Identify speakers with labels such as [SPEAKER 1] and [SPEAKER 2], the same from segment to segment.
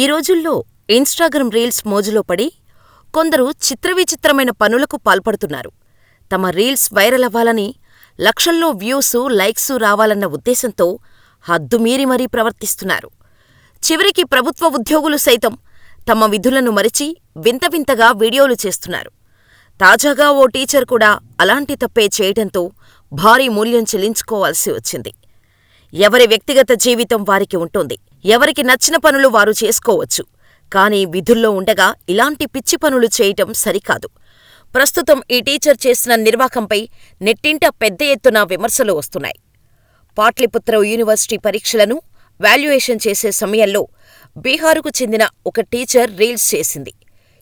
[SPEAKER 1] ఈ రోజుల్లో Instagram reels మోజులో పడి కొందరు చిత్రవిచిత్రమైన పనులకు పాల్పడుతున్నారు. తమ రీల్స్ వైరల్ అవ్వాలని, లక్షల్లో వ్యూసు, లైక్సు రావాలన్న ఉద్దేశంతో హద్దుమీరి మరీ ప్రవర్తిస్తున్నారు. చివరికి ప్రభుత్వ ఉద్యోగులు సైతం తమ విధులను మరిచి వింత వింతగా వీడియోలు చేస్తున్నారు. తాజాగా ఓ టీచర్ కూడా అలాంటి తప్పే చేయటంతో భారీ మూల్యం చెల్లించుకోవాల్సి వచ్చింది. ఎవరి వ్యక్తిగత జీవితం వారికి ఉంటుంది. ఎవరికి నచ్చిన పనులు వారు చేసుకోవచ్చు. కానీ విధుల్లో ఉండగా ఇలాంటి పిచ్చి పనులు చేయటం సరికాదు. ప్రస్తుతం ఈ టీచర్ చేసిన నిర్వాకంపై నెట్టింట పెద్ద ఎత్తున విమర్శలు వస్తున్నాయి. పాట్లిపుత్ర యూనివర్సిటీ పరీక్షలను వాల్యుయేషన్ చేసే సమయంలో బీహారుకు చెందిన ఒక టీచర్ రీల్స్ చేసింది.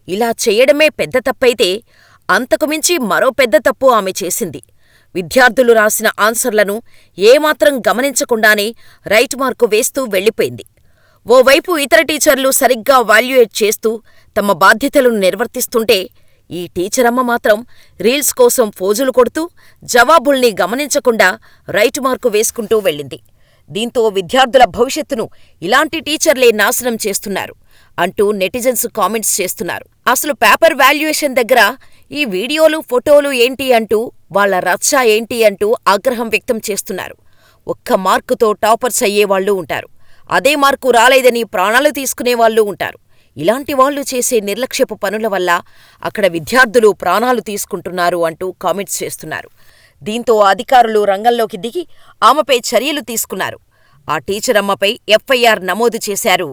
[SPEAKER 1] ఇలా చేయడమే పెద్ద తప్పైతే అంతకుమించి మరో పెద్ద తప్పు ఆమె చేసింది. విద్యార్థులు రాసిన ఆన్సర్లను ఏమాత్రం గమనించకుండానే రైట్ మార్కు వేస్తూ వెళ్ళిపోయింది. ఓవైపు ఇతర టీచర్లు సరిగ్గా వాల్యుయేట్ చేస్తూ తమ బాధ్యతలను నిర్వర్తిస్తుంటే ఈ టీచరమ్మ మాత్రం రీల్స్ కోసం ఫోజులు కొడుతూ జవాబుల్ని గమనించకుండా రైట్ మార్కు వేసుకుంటూ వెళ్ళింది. దీంతో విద్యార్థుల భవిష్యత్తును ఇలాంటి టీచర్లే నాశనం చేస్తున్నారు అంటూ నెటిజన్స్ కామెంట్స్ చేస్తున్నారు. అసలు పేపర్ వాల్యుయేషన్ దగ్గర ఈ వీడియోలు, ఫోటోలు ఏంటి అంటూ వాళ్ళ రచ్చ ఏంటి అంటూ ఆగ్రహం వ్యక్తం చేస్తున్నారు. ఒక్క మార్కుతో టాపర్స్ అయ్యేవాళ్ళు ఉంటారు. అదే మార్కు రాలేదని ప్రాణాలు తీసుకునేవాళ్ళు ఉంటారు. ఇలాంటి వాళ్ళు చేసే నిర్లక్ష్యపు పనుల వల్ల అక్కడ విద్యార్థులు ప్రాణాలు తీసుకుంటున్నారు అంటూ కామెంట్స్ చేస్తున్నారు. దీంతో అధికారులు రంగంలోకి దిగి ఆమెపై చర్యలు తీసుకున్నారు. ఆ టీచరమ్మపై ఎఫ్ఐఆర్ నమోదు చేశారు.